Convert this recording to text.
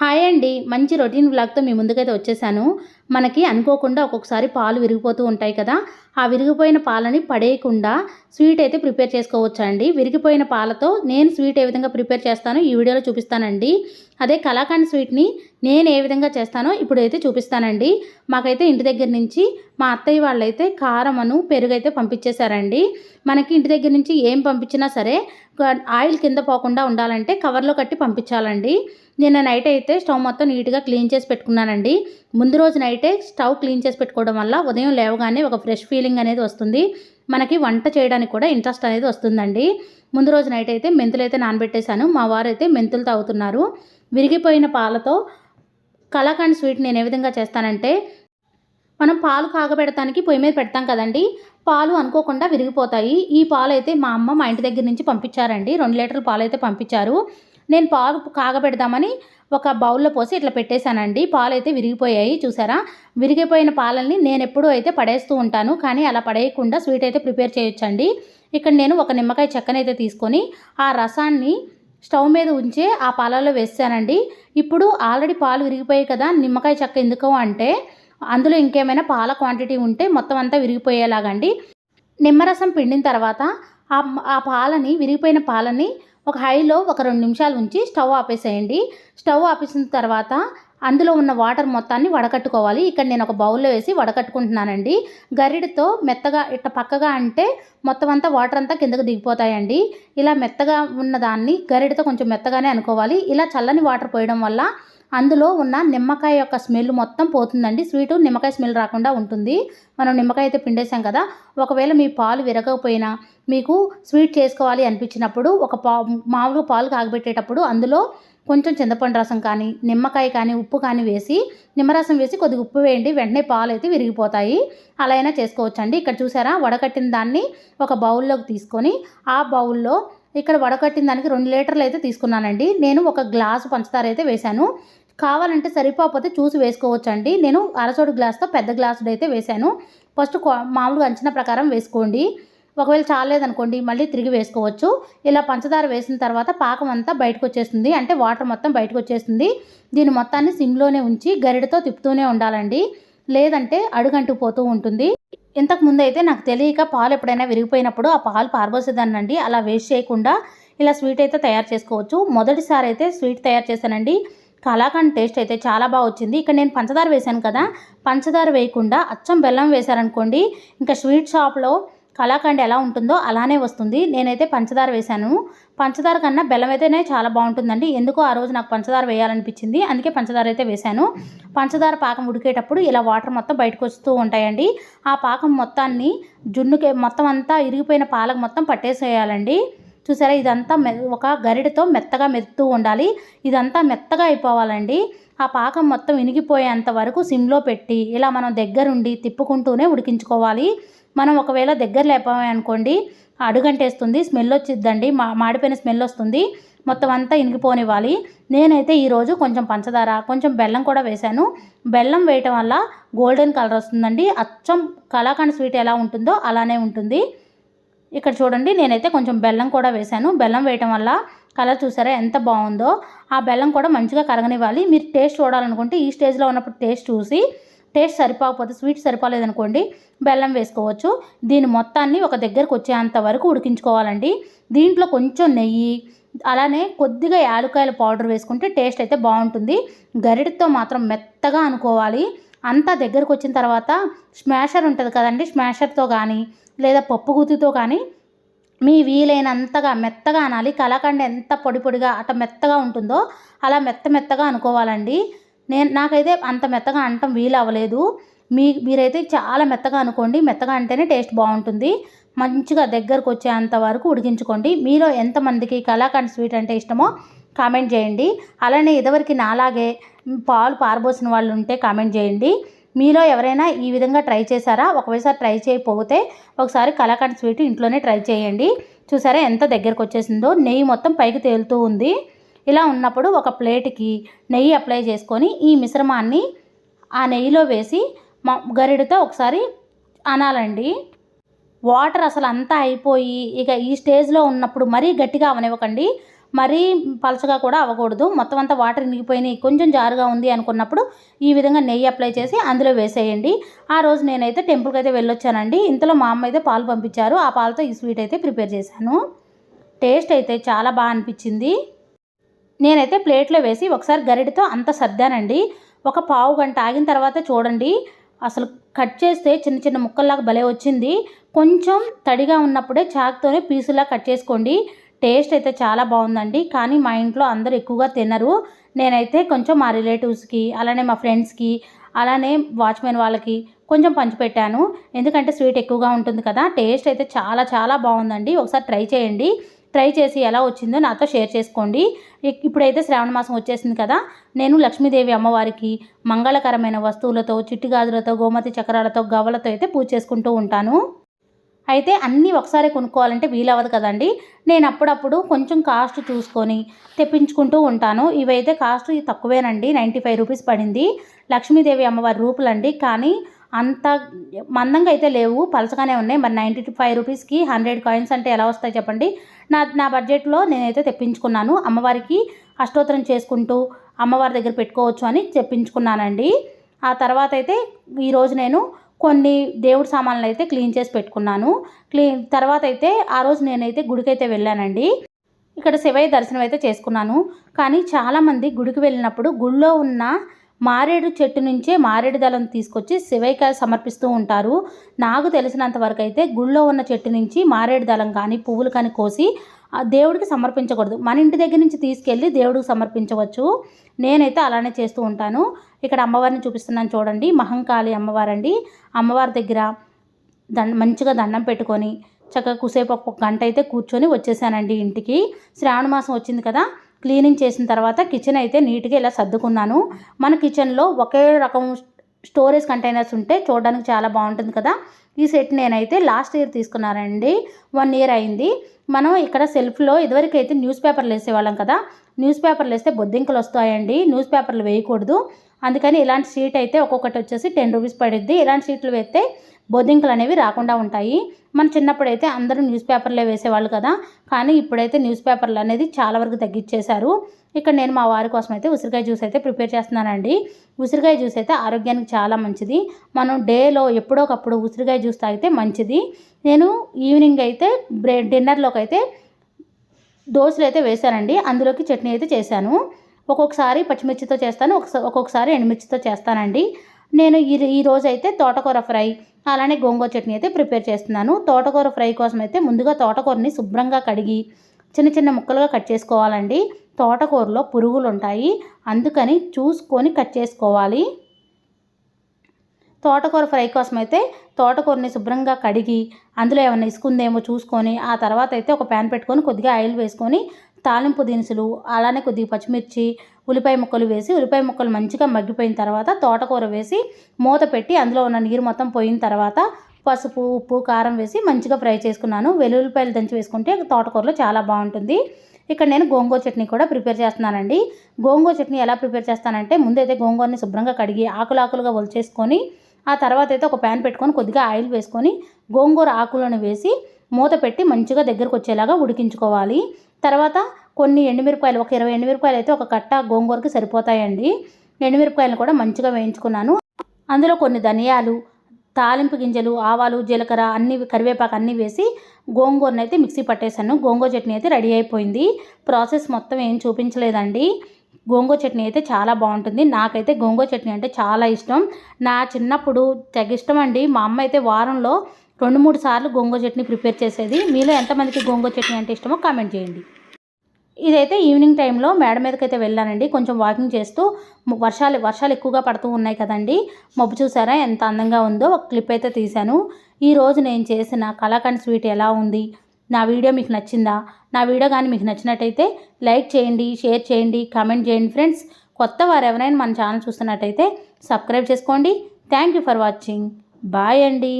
Hi అండి. మంచి routine వ్లాగ్తో మీ ముందుకైతే వచ్చేసాను. మనకి అనుకోకుండా ఒక్కొక్కసారి పాలు విరిగిపోతూ ఉంటాయి కదా. ఆ విరిగిపోయిన పాలని పడేయకుండా స్వీట్ అయితే ప్రిపేర్ చేసుకోవచ్చండి. విరిగిపోయిన పాలతో నేను స్వీట్ ఏ విధంగా ప్రిపేర్ చేస్తానో ఈ వీడియోలో చూపిస్తానండి. అదే కలాకండ్ స్వీట్ని నేను ఏ విధంగా చేస్తానో ఇప్పుడు అయితే చూపిస్తానండి. మాకైతే ఇంటి దగ్గర నుంచి మా అత్తయ్య వాళ్ళైతే కారమను పెరుగు అయితే పంపించేశారండి. మనకి ఇంటి దగ్గర నుంచి ఏం పంపించినా సరే ఆయిల్ కింద పోకుండా ఉండాలంటే కవర్లో కట్టి పంపించాలండి. నేను నైట్ అయితే స్టవ్ మొత్తం నీట్గా క్లీన్ చేసి పెట్టుకున్నానండి. ముందు రోజు నైటే స్టవ్ క్లీన్ చేసి పెట్టుకోవడం వల్ల ఉదయం లేవగానే ఒక ఫ్రెష్ ఫీలింగ్ అనేది వస్తుంది. మనకి వంట చేయడానికి కూడా ఇంట్రెస్ట్ అనేది వస్తుందండి. ముందు రోజు నైట్ అయితే మెంతులు అయితే నానబెట్టేశాను. మా వారు అయితే మెంతులు తాగుతున్నారు. విరిగిపోయిన పాలతో కలాకండ్ స్వీట్ నేను ఏ విధంగా చేస్తానంటే మనం పాలు కాగబెడటానికి పొయ్యి మీద పెడతాం కదండి. పాలు అనుకోకుండా విరిగిపోతాయి. ఈ పాలు అయితే మా అమ్మ మా ఇంటి దగ్గర నుంచి పంపించారండి. రెండు లీటర్ల పాలు అయితే పంపించారు. నేను పాలు కాగబెడదామని ఒక బౌల్లో పోసి ఇట్లా పెట్టేశానండి. పాలు అయితే విరిగిపోయాయి చూసారా? విరిగిపోయిన పాలల్ని నేను ఎప్పుడూ అయితే పడేస్తూ ఉంటాను. కానీ అలా పడేయకుండా స్వీట్ అయితే ప్రిపేర్ చేయొచ్చండి. ఇక్కడ నేను ఒక నిమ్మకాయ చెక్కనైతే తీసుకొని ఆ రసాన్ని స్టవ్ మీద ఉంచే ఆ పాలలో వేసానండి. ఇప్పుడు ఆల్రెడీ పాలు విరిగిపోయాయి కదా నిమ్మకాయ చెక్క ఎందుకు అంటే అందులో ఇంకేమైనా పాల క్వాంటిటీ ఉంటే మొత్తం అంతా విరిగిపోయేలాగండి. నిమ్మరసం పిండిన తర్వాత ఆ పాలని విరిగిపోయిన పాలని ఒక హైలో ఒక రెండు నిమిషాలు ఉంచి స్టవ్ ఆపేసేయండి. స్టవ్ ఆపేసిన తర్వాత అందులో ఉన్న వాటర్ మొత్తాన్ని వడకట్టుకోవాలి. ఇక్కడ నేను ఒక బౌల్లో వేసి వడకట్టుకుంటున్నానండి. గరిడితో మెత్తగా ఇట్ట పక్కగా అంటే మొత్తం అంతా వాటర్ అంతా కిందకు దిగిపోతాయండి. ఇలా మెత్తగా ఉన్న దాన్ని గరిడితో కొంచెం మెత్తగానే అనుకోవాలి. ఇలా చల్లని వాటర్ పోయడం వల్ల అందులో ఉన్న నిమ్మకాయ యొక్క స్మెల్ మొత్తం పోతుందండి. స్వీటు నిమ్మకాయ స్మెల్ రాకుండా ఉంటుంది. మనం నిమ్మకాయ అయితే పిండేసాం కదా. ఒకవేళ మీ పాలు విరగకపోయినా మీకు స్వీట్ చేసుకోవాలి అనిపించినప్పుడు ఒక పా మామూలుగా పాలు కాగబెట్టేటప్పుడు అందులో కొంచెం చింతపండు రసం కానీ నిమ్మకాయ కానీ ఉప్పు కానీ వేసి నిమ్మరసం వేసి కొద్దిగా ఉప్పు వేయండి. వెంటనే పాలు అయితే విరిగిపోతాయి. అలా అయినా చేసుకోవచ్చండి. ఇక్కడ చూసారా? వడకట్టిన దాన్ని ఒక బౌల్లోకి తీసుకొని ఆ బౌల్లో ఇక్కడ వడకట్టిన దానికి రెండు లీటర్లు అయితే తీసుకున్నానండి. నేను ఒక గ్లాసు పంచదార అయితే వేశాను. కావాలంటే సరిపోకపోతే చూసి వేసుకోవచ్చండి. నేను అరచోడు గ్లాస్తో పెద్ద గ్లాసుడు అయితే వేశాను. ఫస్ట్ మామూలుగా అంచనా ప్రకారం వేసుకోండి. ఒకవేళ చాలేదనుకోండి మళ్ళీ తిరిగి వేసుకోవచ్చు. ఇలా పంచదార వేసిన తర్వాత పాకం అంతా బయటకు వచ్చేస్తుంది అంటే వాటర్ మొత్తం బయటకు వచ్చేస్తుంది దీని మొత్తాన్ని సిమ్లోనే ఉంచి గరిడతో తిప్పుతూనే ఉండాలండి. లేదంటే అడుగంటు పోతూ ఉంటుంది. ఇంతకు ముందు అయితే నాకు తెలియక పాలు ఎప్పుడైనా విరిగిపోయినప్పుడు ఆ పాలు పారబోసేదానండి అలా వేస్ట్ చేయకుండా ఇలా స్వీట్ అయితే తయారు చేసుకోవచ్చు. మొదటిసారి అయితే స్వీట్ తయారు చేశానండి. కలాకండ్ టేస్ట్ అయితే చాలా బాగా వచ్చింది. ఇక్కడ నేను పంచదార వేశాను కదా పంచదార వేయకుండా అచ్చం బెల్లం వేశారనుకోండి ఇంకా స్వీట్ షాప్లో కలాకండ్ ఎలా ఉంటుందో అలానే వస్తుంది. నేనైతే పంచదార వేశాను. పంచదార కన్నా బెల్లం అయితేనే చాలా బాగుంటుందండి. ఎందుకో ఆ రోజు నాకు పంచదార వేయాలనిపించింది. అందుకే పంచదార అయితే వేశాను. పంచదార పాకం ఉడికేటప్పుడు ఇలా వాటర్ మొత్తం బయటకు వస్తూ ఉంటాయండి. ఆ పాకం మొత్తాన్ని జున్నుకే మొత్తం అంతా ఇరిగిపోయిన పాలకు మొత్తం పట్టేసేయాలండి. చూసారా? ఇదంతా మె ఒక గరిటతో మెత్తగా మెత్తుతూ ఉండాలి. ఇదంతా మెత్తగా అయిపోవాలండి. ఆ పాకం మొత్తం ఇనిగిపోయేంత వరకు సిమ్లో పెట్టి ఇలా మనం దగ్గరుండి తిప్పుకుంటూనే ఉడికించుకోవాలి. మనం ఒకవేళ దగ్గర లేపామనుకోండి అడుగంటేస్తుంది స్మెల్ వచ్చిద్దండి మా మాడిపోయిన స్మెల్ వస్తుంది. మొత్తం అంతా ఇనిగిపోనివ్వాలి. నేనైతే ఈరోజు కొంచెం పంచదార కొంచెం బెల్లం కూడా వేశాను. బెల్లం వేయటం వల్ల గోల్డెన్ కలర్ వస్తుందండి. అచ్చం కలాకండ్ స్వీట్ ఎలా ఉంటుందో అలానే ఉంటుంది. ఇక్కడ చూడండి నేనైతే కొంచెం బెల్లం కూడా వేశాను. బెల్లం వేయటం వల్ల కలర్ చూసారా ఎంత బాగుందో. ఆ బెల్లం కూడా మంచిగా కరగనివ్వాలి. మీరు టేస్ట్ చూడాలనుకుంటే ఈ స్టేజ్లో ఉన్నప్పుడు టేస్ట్ చూసి టేస్ట్ సరిపోకపోతే స్వీట్ సరిపోలేదనుకోండి బెల్లం వేసుకోవచ్చు. దీని మొత్తాన్ని ఒక దగ్గరకు వచ్చేంత వరకు ఉడికించుకోవాలండి. దీంట్లో కొంచెం నెయ్యి అలానే కొద్దిగా యాలకాయల పౌడర్ వేసుకుంటే టేస్ట్ అయితే బాగుంటుంది. గరిటతో మాత్రం మెత్తగా అనుకోవాలి. అంతా దగ్గరకు వచ్చిన తర్వాత స్మాషర్ ఉంటుంది కదండి స్మాషర్తో కానీ లేదా పప్పు గుత్తితో కానీ మీ వీలైనంతగా మెత్తగా అనాలి. కలాకండ్ ఎంత పొడి పొడిగా అట్ట మెత్తగా ఉంటుందో అలా మెత్త మెత్తగా అనుకోవాలండి. నేను నాకైతే అంత మెత్తగా అనటం వీలు అవ్వలేదు మీ మీరైతే చాలా మెత్తగా అనుకోండి. మెత్తగా అంటేనే టేస్ట్ బాగుంటుంది. మంచిగా దగ్గరకు వచ్చేంత వరకు ఉడికించుకోండి. మీలో ఎంతమందికి కలాకండ్ స్వీట్ అంటే ఇష్టమో కామెంట్ చేయండి. అలానే ఇదివరకు నాలాగే పాలు పారబోసిన వాళ్ళు ఉంటే కామెంట్ చేయండి. మీలో ఎవరైనా ఈ విధంగా ట్రై చేశారా? ఒకవేళ ట్రై చేయకపోతే ఒకసారి కలాకండ్ స్వీట్ ఇంట్లోనే ట్రై చేయండి. చూసారా ఎంత దగ్గరకు వచ్చేసిందో? నెయ్యి మొత్తం పైకి తేలుతూ ఉంది. ఇలా ఉన్నప్పుడు ఒక ప్లేట్కి నెయ్యి అప్లై చేసుకొని ఈ మిశ్రమాన్ని ఆ నెయ్యిలో వేసి గరిడితో ఒకసారి అనాలండి. వాటర్ అసలు అంతా అయిపోయి ఇక ఈ స్టేజ్లో ఉన్నప్పుడు మరీ గట్టిగా అవనివ్వకండి. మరీ పలచగా కూడా అవ్వకూడదు. మొత్తం అంతా వాటర్ ఇనిగిపోయినాయి. కొంచెం జారుగా ఉంది అనుకున్నప్పుడు ఈ విధంగా నెయ్యి అప్లై చేసి అందులో వేసేయండి. ఆ రోజు నేనైతే టెంపుల్కి అయితే వెళ్ళొచ్చానండి. ఇంతలో మా అమ్మ అయితే పాలు పంపించారు. ఆ పాలతో ఈ స్వీట్ అయితే ప్రిపేర్ చేశాను. టేస్ట్ అయితే చాలా బాగా అనిపించింది. నేనైతే ప్లేట్లో వేసి ఒకసారి గరిటతో అంత సర్దానండి. ఒక పావు గంట ఆగిన తర్వాత చూడండి. అసలు కట్ చేస్తే చిన్న చిన్న ముక్కల్లాగా భలే వచ్చింది. కొంచెం తడిగా ఉన్నప్పుడే చాక్తోనే పీసులా కట్ చేసుకోండి. టేస్ట్ అయితే చాలా బాగుందండి. కానీ మా ఇంట్లో అందరు ఎక్కువగా తినరు. నేనైతే కొంచెం మా రిలేటివ్స్కి అలానే మా ఫ్రెండ్స్కి అలానే వాచ్మెన్ వాళ్ళకి కొంచెం పంచిపెట్టాను ఎందుకంటే స్వీట్ ఎక్కువగా ఉంటుంది కదా టేస్ట్ అయితే చాలా చాలా బాగుందండి. ఒకసారి ట్రై చేయండి. ట్రై చేసి ఎలా వచ్చిందో నాతో షేర్ చేసుకోండి. ఇప్పుడైతే శ్రావణ మాసం వచ్చేసింది కదా నేను లక్ష్మీదేవి అమ్మవారికి మంగళకరమైన వస్తువులతో చిట్టి గాజులతో గోమతి చక్రాలతో గవ్వలతో అయితే పూజ చేసుకుంటూ ఉంటాను. అయితే అన్నీ ఒకసారి కొనుక్కోవాలంటే వీలవ్వదు కదండి. నేను అప్పుడప్పుడు కొంచెం కాస్ట్ చూసుకొని తెప్పించుకుంటూ ఉంటాను. ఇవైతే కాస్ట్ తక్కువేనండి. నైంటీ ఫైవ్ రూపీస్ పడింది. లక్ష్మీదేవి అమ్మవారి రూపులండి. కానీ అంత మందంగా అయితే లేవు. పలసగానే ఉన్నాయి. మరి నైంటీ ఫైవ్ రూపీస్కి హండ్రెడ్ కాయిన్స్ అంటే ఎలా వస్తాయి చెప్పండి? నా నా బడ్జెట్లో నేనైతే తెప్పించుకున్నాను. అమ్మవారికి అష్టోత్తరం చేసుకుంటూ అమ్మవారి దగ్గర పెట్టుకోవచ్చు అని తెప్పించుకున్నానండి. ఆ తర్వాత అయితే ఈరోజు నేను కొన్ని దేవుడి సామాన్లు అయితే క్లీన్ చేసి పెట్టుకున్నాను. క్లీన్ తర్వాత అయితే ఆ రోజు నేనైతే గుడికైతే వెళ్ళానండి. ఇక్కడ శివయ్య దర్శనం అయితే చేసుకున్నాను. కానీ చాలామంది గుడికి వెళ్ళినప్పుడు గుళ్ళో ఉన్న మారేడు చెట్టు నుంచే మారేడు దళం తీసుకొచ్చి శివయ్యకి సమర్పిస్తూ ఉంటారు. నాకు తెలిసినంత వరకు అయితే గుళ్ళో ఉన్న చెట్టు నుంచి మారేడు దళం కానీ పువ్వులు కానీ కోసి ఆ దేవుడికి సమర్పించకూడదు. మన ఇంటి దగ్గర నుంచి తీసుకెళ్ళి దేవుడికి సమర్పించవచ్చు. నేనైతే అలానే చేస్తూ ఉంటాను. ఇక్కడ అమ్మవారిని చూపిస్తున్నాను చూడండి. మహంకాళి అమ్మవారండి. అమ్మవారి దగ్గర దండ మంచిగా దండం పెట్టుకొని చక్కగా కుసేపు ఒక గంట అయితే కూర్చొని వచ్చేసానండి ఇంటికి. శ్రావణ మాసం వచ్చింది కదా క్లీనింగ్ చేసిన తర్వాత కిచెన్ అయితే నీట్గా ఇలా సర్దుకున్నాను. మన కిచెన్లో ఒకే రకం స్టోరేజ్ కంటైనర్స్ ఉంటే చూడడానికి చాలా బాగుంటుంది కదా. ఈ సెట్ నేనైతే లాస్ట్ ఇయర్ తీసుకున్నానండి. వన్ ఇయర్ అయింది. మనం ఇక్కడ సెల్ఫ్లో ఇదివరకు అయితే న్యూస్ పేపర్లు వేసేవాళ్ళం కదా న్యూస్ పేపర్లు వేస్తే బొద్దింకలు వస్తాయండి. న్యూస్ పేపర్లు వేయకూడదు. అందుకని ఇలాంటి షీట్ అయితే ఒక్కొక్కటి వచ్చేసి టెన్ రూపీస్ పడుద్ది. ఇలాంటి షీట్లు వేస్తే బొద్దింకలు అనేవి రాకుండా ఉంటాయి. మన చిన్నప్పుడైతే అందరూ న్యూస్ పేపర్లే వేసేవాళ్ళు కదా. కానీ ఇప్పుడైతే న్యూస్ పేపర్లు అనేది చాలా వరకు తగ్గించేశారు ఇక్కడ నేను మా వారి కోసం అయితే ఉసిరికాయ జ్యూస్ అయితే ప్రిపేర్ చేస్తున్నానండి. ఉసిరికాయ జ్యూస్ అయితే ఆరోగ్యానికి చాలా మంచిది. మనం డేలో ఎప్పుడో ఒకప్పుడు ఉసిరికాయ జ్యూస్ తాగితే మంచిది. నేను ఈవినింగ్ అయితే బ్రే డిన్నర్లోకి అయితే దోశలు అయితే వేశానండి. అందులోకి చట్నీ అయితే చేశాను. ఒక్కొక్కసారి పచ్చిమిర్చితో చేస్తాను ఒక్కొక్కసారి ఎండుమిర్చితో చేస్తానండి. నేను ఈ ఈ తోటకూర ఫ్రై అలానే గోంగూర చట్నీ అయితే ప్రిపేర్ చేస్తున్నాను. తోటకూర ఫ్రై కోసం అయితే ముందుగా తోటకూరని శుభ్రంగా కడిగి చిన్న చిన్న ముక్కలుగా కట్ చేసుకోవాలండి. తోటకూరలో పురుగులు ఉంటాయి అందుకని చూసుకొని కట్ చేసుకోవాలి. తోటకూర ఫ్రై కోసం అయితే తోటకూరని శుభ్రంగా కడిగి అందులో ఏమైనా ఇసుకుందేమో చూసుకొని ఆ తర్వాత అయితే ఒక ప్యాన్ పెట్టుకొని కొద్దిగా ఆయిల్ వేసుకొని తాలింపు దినుసులు అలానే కొద్దిగా పచ్చిమిర్చి ఉల్లిపాయ ముక్కలు వేసి ఉల్లిపాయ ముక్కలు మంచిగా మగ్గిపోయిన తర్వాత తోటకూర వేసి మూత పెట్టి అందులో ఉన్న నీరు మొత్తం పోయిన తర్వాత పసుపు ఉప్పు కారం వేసి మంచిగా ఫ్రై చేసుకున్నాను. వెల్లుల్లిపాయలు దంచి వేసుకుంటే తోటకూరలో చాలా బాగుంటుంది. ఇక్కడ నేను గోంగూర చట్నీ కూడా ప్రిపేర్ చేస్తున్నానండి. గోంగూర చట్నీ ఎలా ప్రిపేర్ చేస్తానంటే ముందైతే గోంగూరని శుభ్రంగా కడిగి ఆకులు ఆకులుగా ఒలిచేసుకొని ఆ తర్వాత అయితే ఒక ప్యాన్ పెట్టుకొని కొద్దిగా ఆయిల్ వేసుకొని గోంగూర ఆకులను వేసి మూత పెట్టి మంచిగా దగ్గరకు వచ్చేలాగా ఉడికించుకోవాలి. తర్వాత కొన్ని ఎండుమిరపకాయలు ఒక ఇరవై ఎండుమిరపకాయలు అయితే ఒక కట్ట గోంగూరకి సరిపోతాయండి. ఎండుమిరపకాయలు కూడా మంచిగా వేయించుకున్నాను. అందులో కొన్ని ధనియాలు తాలింపు గింజలు ఆవాలు జీలకర్ర అన్ని కరివేపాకు అన్నీ వేసి గోంగూరని అయితే మిక్సీ పట్టేశాను. గోంగూర చట్నీ అయితే రెడీ అయిపోయింది. ప్రాసెస్ మొత్తం ఏం చూపించలేదండి. గోంగూర చట్నీ అయితే చాలా బాగుంటుంది. నాకైతే గోంగూర చట్నీ అంటే చాలా ఇష్టం. నా చిన్నప్పుడు తెగ ఇష్టం అండి. మా అమ్మ అయితే వారంలో రెండు మూడు సార్లు గోంగూర చట్నీ ప్రిపేర్ చేసేది. మీలో ఎంతమందికి గోంగూర చట్నీ అంటే ఇష్టమో కామెంట్ చేయండి. ఇదైతే ఈవినింగ్ టైంలో మేడ మీదకి అయితే వెళ్ళానండి. కొంచెం వాకింగ్ చేస్తూ వర్షాలు వర్షాలు ఎక్కువగా పడుతూ ఉన్నాయి కదండి. మబ్బు చూసారా? ఎంత అందంగా ఉందో ఒక క్లిప్ అయితే తీశాను. ఈ రోజు నేను చేసిన కలాకండ్ స్వీట్ ఎలా ఉంది? నా వీడియో మీకు నచ్చిందా? నా వీడియో కానీ మీకు నచ్చినట్టయితే లైక్ చేయండి షేర్ చేయండి కామెంట్ చేయండి ఫ్రెండ్స్. కొత్త వారు ఎవరైనా మన ఛానల్ చూస్తున్నట్టయితే సబ్స్క్రైబ్ చేసుకోండి. Thank you for watching. Bye అండి.